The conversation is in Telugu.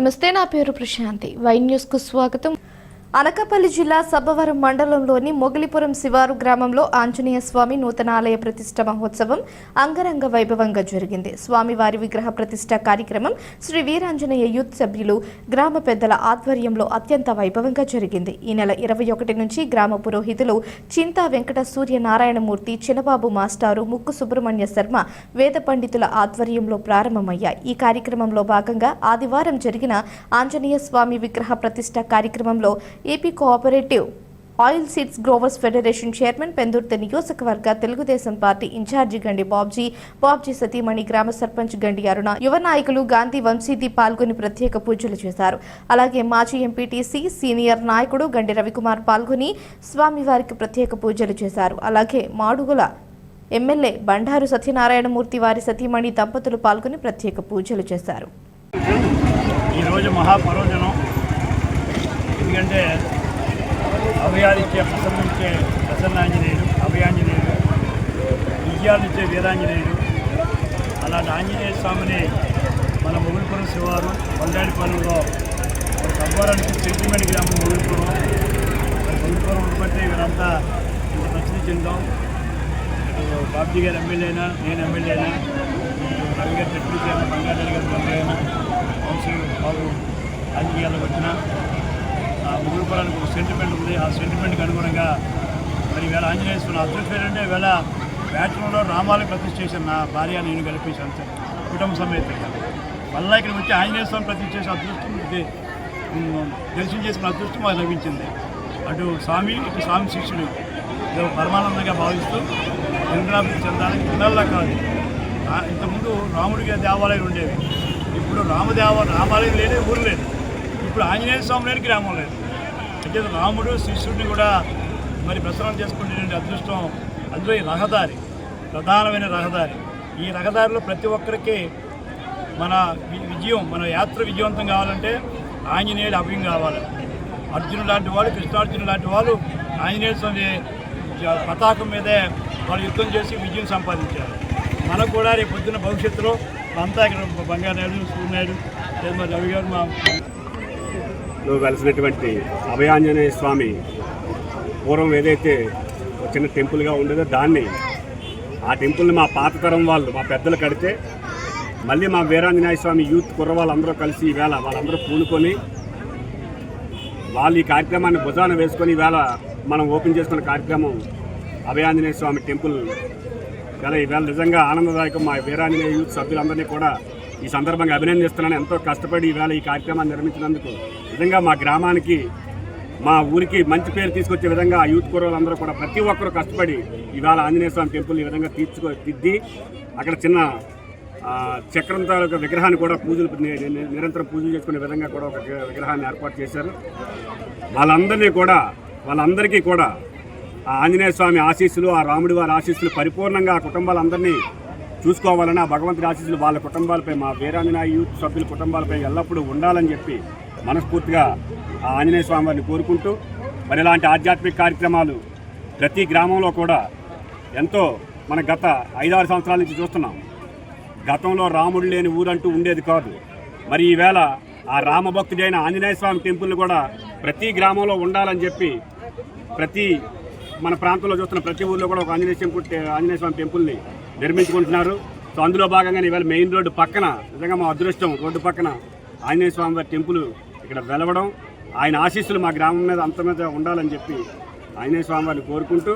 నమస్తే నా పేరు ప్రశాంతి. వై న్యూస్కు స్వాగతం. అనకాపల్లి జిల్లా సబ్బవరం మండలంలోని మొగిలిపురం శివారు గ్రామంలో ఆంజనేయ స్వామి నూతన ఆలయ ప్రతిష్ట మహోత్సవం అంగరంగ వైభవంగా జరిగింది. స్వామివారి విగ్రహ ప్రతిష్ట కార్యక్రమం శ్రీ వీరాంజనేయ యూత్ సభ్యులు గ్రామ పెద్దల ఆధ్వర్యంలో అత్యంత వైభవంగా జరిగింది. ఈ నెల ఇరవై ఒకటి నుంచి గ్రామ పురోహితులు చింతా వెంకట సూర్యనారాయణమూర్తి చినబాబు మాస్టారు ముక్కు సుబ్రహ్మణ్య శర్మ వేద పండితుల ఆధ్వర్యంలో ప్రారంభమయ్యాయి. ఈ కార్యక్రమంలో భాగంగా ఆదివారం జరిగిన ఆంజనేయ స్వామి విగ్రహ ప్రతిష్ట కార్యక్రమంలో AP cooperative oil seeds growers federation chairman Pendurthi నియోజకవర్గ తెలుగుదేశం పార్టీ ఇన్ఛార్జి గండి బాబ్జీ బాబ్జీ సతీమణి గ్రామ సర్పంచ్ గండి అరుణ యువ నాయకులు గాంధీ వంశీది పాల్గొని ప్రత్యేక పూజలు చేశారు. అలాగే మాజీ ఎంపీటీసీ సీనియర్ నాయకుడు గండి రవికుమార్ పాల్గొని స్వామివారికి ప్రత్యేక పూజలు చేశారు. అలాగే మాడుగుల ఎమ్మెల్యే బండారు సత్యనారాయణమూర్తి వారి సతీమణి దంపతులు పాల్గొని ప్రత్యేక పూజలు చేశారు. ఈరోజు మహాపర్వదినం. ఎందుకంటే అభయాలిచ్చే ప్రసన్నించే ప్రసన్నాంజనేయుడు అభయాంజనేయుడు విజయాలిచ్చే వీరాంజనేయుడు అలాంటి ఆంజనేయ స్వామిని మన మొగుల్పురం శివారు కొండాడిపాలెంలో ఒక సవ్వారానికి సెంటిమెంట్ గ్రామం మొగుల్పురం మొగుల్పురం ఉండబట్టి వీరంతా ప్రసిద్ధి చెందాం. బాబ్జీ గారు ఎమ్మెల్యేనా నేను ఎమ్మెల్యేనా రవి గారు డిప్యూటీ అయినా బంగారెడ్డి గారు మంత్రి అయినా వంశీ బాబు రాజకీయాలకు వచ్చినా ఆ ఒక సెంటిమెంట్ ఉంది. ఆ సెంటిమెంట్కి అనుగుణంగా మరి వేళ ఆంజనేయ స్వామి అదృష్టం ఏంటంటే వేళ బ్యాట్లలో రామాలకు ప్రతిష్ఠ చేసిన నా భార్య నేను కల్పించాను సార్ కుటుంబ సమేతంగా మళ్ళీ ఇక్కడ వచ్చి ఆంజనేయ స్వామి ప్రతిష్ఠ చేసే అదృష్టం ఇది. దర్శనం చేసిన అదృష్టం అది లభించింది. అటు స్వామి ఇటు స్వామి శిష్యుడు పరమానందంగా భావిస్తూ చంద్రాభివృద్ధి చెందాలని పిల్లల్లా కాదు. ఇంతకుముందు రాముడికి దేవాలయాలు ఉండేవి. ఇప్పుడు రామదేవ రామాలయం లేని ఊరు లేదు. ఇప్పుడు ఆంజనేయ స్వామి లేని గ్రామం లేదు. అంటే రాముడు శిష్యుడిని కూడా మరి ప్రసరణ చేసుకునేటువంటి అదృష్టం అందులో ఈ రహదారి ప్రధానమైన రహదారి. ఈ రహదారిలో ప్రతి ఒక్కరికి మన వి- విజయం మన యాత్ర విజయవంతం కావాలంటే ఆంజనేయుడు అభయం కావాలి. అర్జునుడు లాంటి వాళ్ళు కృష్ణార్జునుడు లాంటి వాళ్ళు ఆంజనేయ స్వామి పతాకం మీదే వాళ్ళు యుద్ధం చేసి విజయం సంపాదించారు. మనకు కూడా రేపు పొద్దున్న భవిష్యత్తులో అంతా ఇక్కడ బంగారు నాయుడు సూర్యనాయుడు లేదు మరి రవి గారు మా లో వెలసినటువంటి అభయాంజనేయ స్వామి పూర్వం ఏదైతే చిన్న టెంపుల్గా ఉండేదో దాన్ని ఆ టెంపుల్ని మా పాతతరం వాళ్ళు మా పెద్దలు కడితే మళ్ళీ మా వీరాంజనేయ స్వామి యూత్ కుర్ర వాళ్ళందరూ కలిసి ఈవేళ వాళ్ళందరూ పూనుకొని వాళ్ళు ఈ కార్యక్రమాన్ని భుజాన వేసుకొని ఈవేళ మనం ఓపెన్ చేసుకున్న కార్యక్రమం అభయాంజనేయ స్వామి టెంపుల్. ఇలా ఈవేళ నిజంగా ఆనందదాయకం మా వీరాంజనేయ యూత్ సభ్యులందరినీ కూడా ఈ సందర్భంగా అభినందిస్తున్నాను. ఎంతో కష్టపడి ఈవేళ ఈ కార్యక్రమాన్ని నిర్మించినందుకు. నిజంగా మా గ్రామానికి మా ఊరికి మంచి పేరు తీసుకొచ్చే విధంగా ఆ యూత్ కుర్రలందరూ కూడా ప్రతి ఒక్కరూ కష్టపడి ఇవాళ ఆంజనేయ స్వామి టెంపుల్ ఈ విధంగా తీర్చుకో తిద్ది. అక్కడ చిన్న చక్రం తాలూకా విగ్రహాన్ని కూడా పూజలు నిరంతరం పూజలు చేసుకునే విధంగా కూడా ఒక విగ్రహాన్ని ఏర్పాటు చేశారు. వాళ్ళందరినీ కూడా వాళ్ళందరికీ కూడా ఆ ఆంజనేయ స్వామి ఆశీస్సులు ఆ రాముడి వారి ఆశీస్సులు పరిపూర్ణంగా ఆ కుటుంబాలందరినీ చూసుకోవాలని ఆ భగవంతుడి ఆశీస్సులు వాళ్ళ కుటుంబాలపై మా వీరాంజనేయ యూత్ సభ్యుల కుటుంబాలపై ఎల్లప్పుడూ ఉండాలని చెప్పి మనస్ఫూర్తిగా ఆ ఆంజనేయ స్వామి వారిని కోరుకుంటూ మరి ఇలాంటి ఆధ్యాత్మిక కార్యక్రమాలు ప్రతి గ్రామంలో కూడా ఎంతో మన గత ఐదారు సంవత్సరాల నుంచి చూస్తున్నాం. గతంలో రాముడు లేని ఊరంటూ ఉండేది కాదు. మరి ఈవేళ ఆ రామభక్తుడైన ఆంజనేయ స్వామి టెంపుల్ కూడా ప్రతి గ్రామంలో ఉండాలని చెప్పి ప్రతి మన ప్రాంతంలో చూస్తున్న ప్రతి ఊర్లో కూడా ఒక ఆంజనేయ టెంపుల్ ఆంజనేయ స్వామి టెంపుల్ని నిర్మించుకుంటున్నారు. సో అందులో భాగంగా ఇవాళ మెయిన్ రోడ్డు పక్కన నిజంగా మా అదృష్టం రోడ్డు పక్కన ఆంజనేయ స్వామి వారి టెంపుల్ ఇక్కడ వెలవడం. ఆయన ఆశీస్సులు మా గ్రామం మీద అంత మీద ఉండాలని చెప్పి ఆంజనేయ స్వామి వారిని కోరుకుంటూ